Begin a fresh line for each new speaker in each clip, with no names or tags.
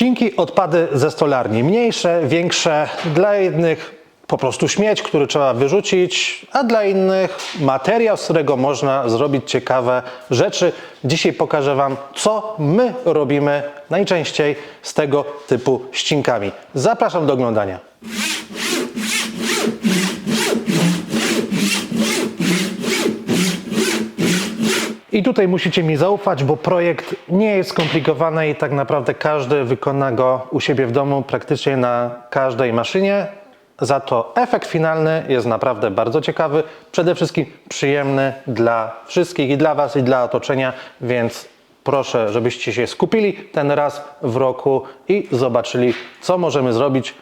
Ścinki, odpady ze stolarni. Mniejsze, większe. Dla jednych po prostu śmieć, który trzeba wyrzucić, a dla innych materiał, z którego można zrobić ciekawe rzeczy. Dzisiaj pokażę Wam, co my robimy najczęściej z tego typu ścinkami. Zapraszam do oglądania. I tutaj musicie mi zaufać, bo projekt nie jest skomplikowany i tak naprawdę każdy wykona go u siebie w domu, praktycznie na każdej maszynie. Za to efekt finalny jest naprawdę bardzo ciekawy, przede wszystkim przyjemny dla wszystkich i dla Was, i dla otoczenia, więc proszę, żebyście się skupili ten raz w roku i zobaczyli, co możemy zrobić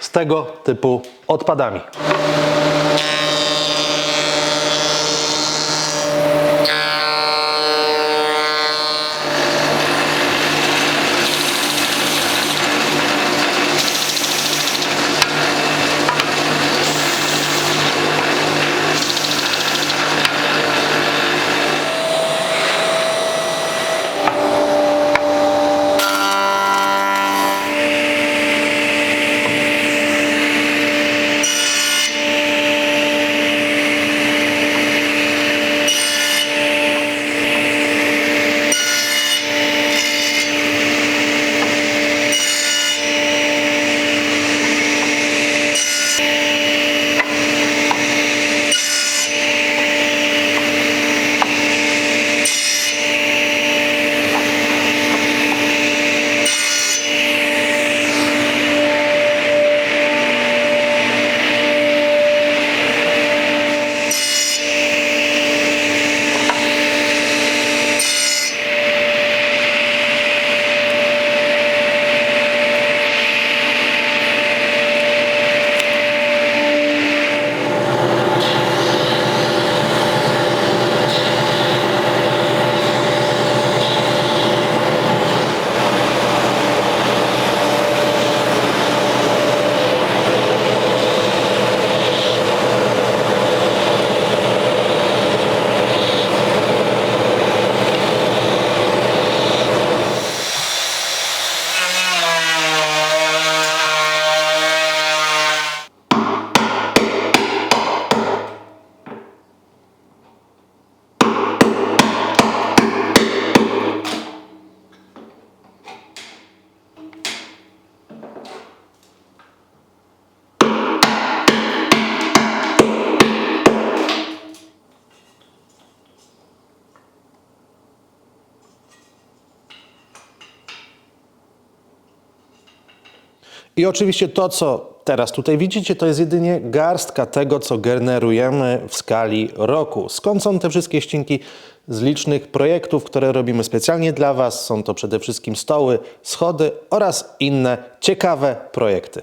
z tego typu odpadami. I oczywiście to, co teraz tutaj widzicie, to jest jedynie garstka tego, co generujemy w skali roku. Skąd są te wszystkie ścinki? Z licznych projektów, które robimy specjalnie dla Was. Są to przede wszystkim stoły, schody oraz inne ciekawe projekty.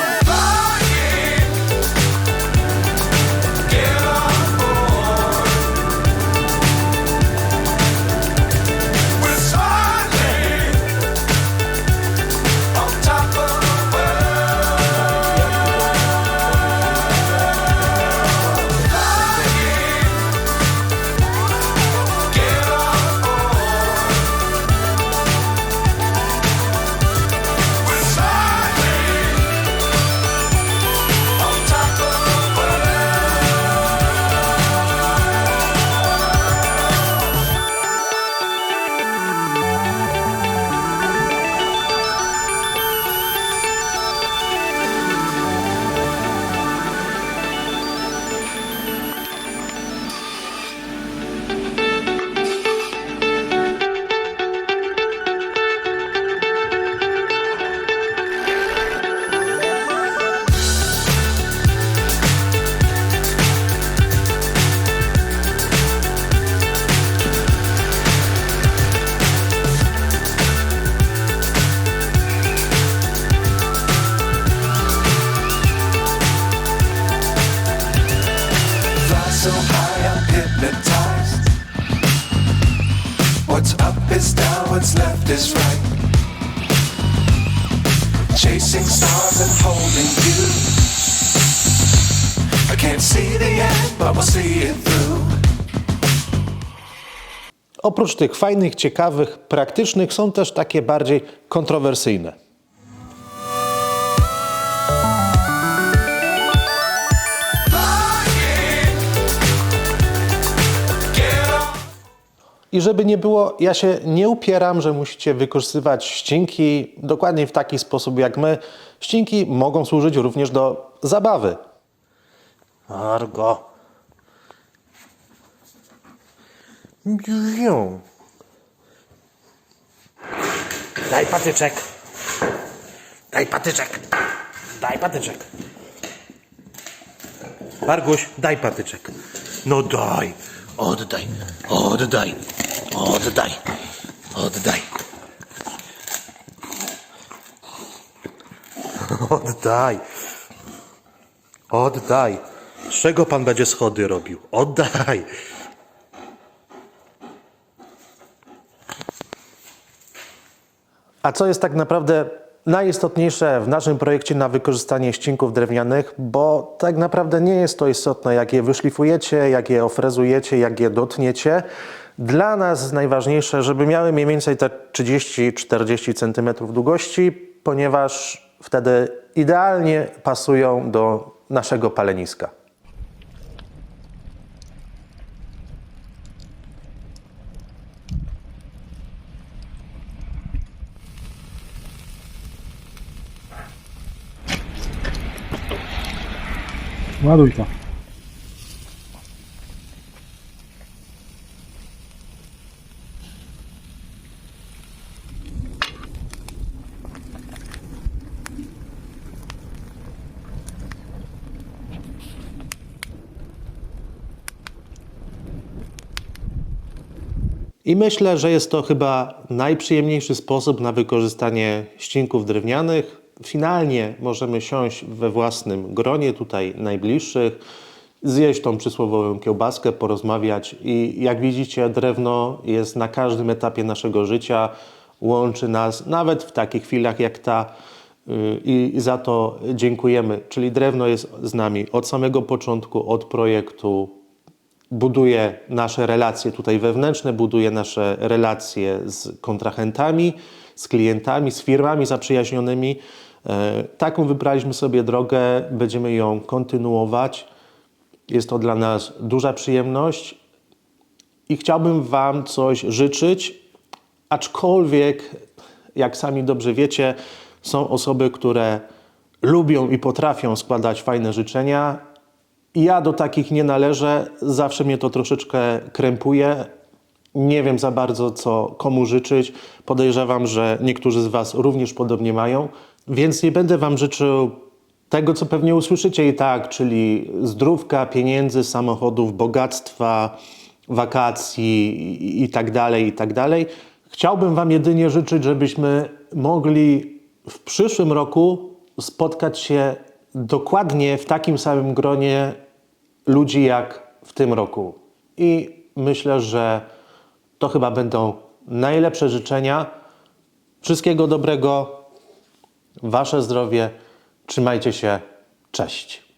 Stars and holding you. I can't see the end, but we'll see it through.
Oprócz tych fajnych, ciekawych, praktycznych są też takie bardziej kontrowersyjne. I żeby nie było, ja się nie upieram, że musicie wykorzystywać ścinki dokładnie w taki sposób jak my. Ścinki mogą służyć również do zabawy. Argo.
Daj patyczek. Daj patyczek. Daj patyczek.
Barguś, daj patyczek.
No daj. Oddaj. Oddaj. Oddaj. Oddaj.
Oddaj. Oddaj. Z czego pan będzie schody robił? Oddaj. A co jest tak naprawdę najistotniejsze w naszym projekcie na wykorzystanie ścinków drewnianych, bo tak naprawdę nie jest to istotne, jak je wyszlifujecie, jak je ofrezujecie, jak je dotniecie. Dla nas najważniejsze, żeby miały mniej więcej te 30-40 cm długości, ponieważ wtedy idealnie pasują do naszego paleniska.
Ładuj to.
I myślę, że jest to chyba najprzyjemniejszy sposób na wykorzystanie ścinków drewnianych. Finalnie możemy siąść we własnym gronie, tutaj najbliższych, zjeść tą przysłowiową kiełbaskę, porozmawiać. I jak widzicie, drewno jest na każdym etapie naszego życia, łączy nas, nawet w takich chwilach jak ta. y, I za to dziękujemy. Czyli drewno jest z nami od samego początku, od projektu, buduje nasze relacje tutaj wewnętrzne, buduje nasze relacje z kontrahentami, z klientami, z firmami zaprzyjaźnionymi. E, Taką wybraliśmy sobie drogę, będziemy ją kontynuować. Jest to dla nas duża przyjemność i chciałbym Wam coś życzyć, aczkolwiek, jak sami dobrze wiecie, są osoby, które lubią i potrafią składać fajne życzenia, ja do takich nie należę, zawsze mnie to troszeczkę krępuje. Nie wiem za bardzo, co komu życzyć. Podejrzewam, że niektórzy z Was również podobnie mają, więc nie będę Wam życzył tego, co pewnie usłyszycie i tak, czyli zdrówka, pieniędzy, samochodów, bogactwa, wakacji i- tak dalej, i tak dalej. Chciałbym Wam jedynie życzyć, żebyśmy mogli w przyszłym roku spotkać się dokładnie w takim samym gronie ludzi jak w tym roku. I myślę, że to chyba będą najlepsze życzenia. Wszystkiego dobrego, Wasze zdrowie, trzymajcie się, cześć.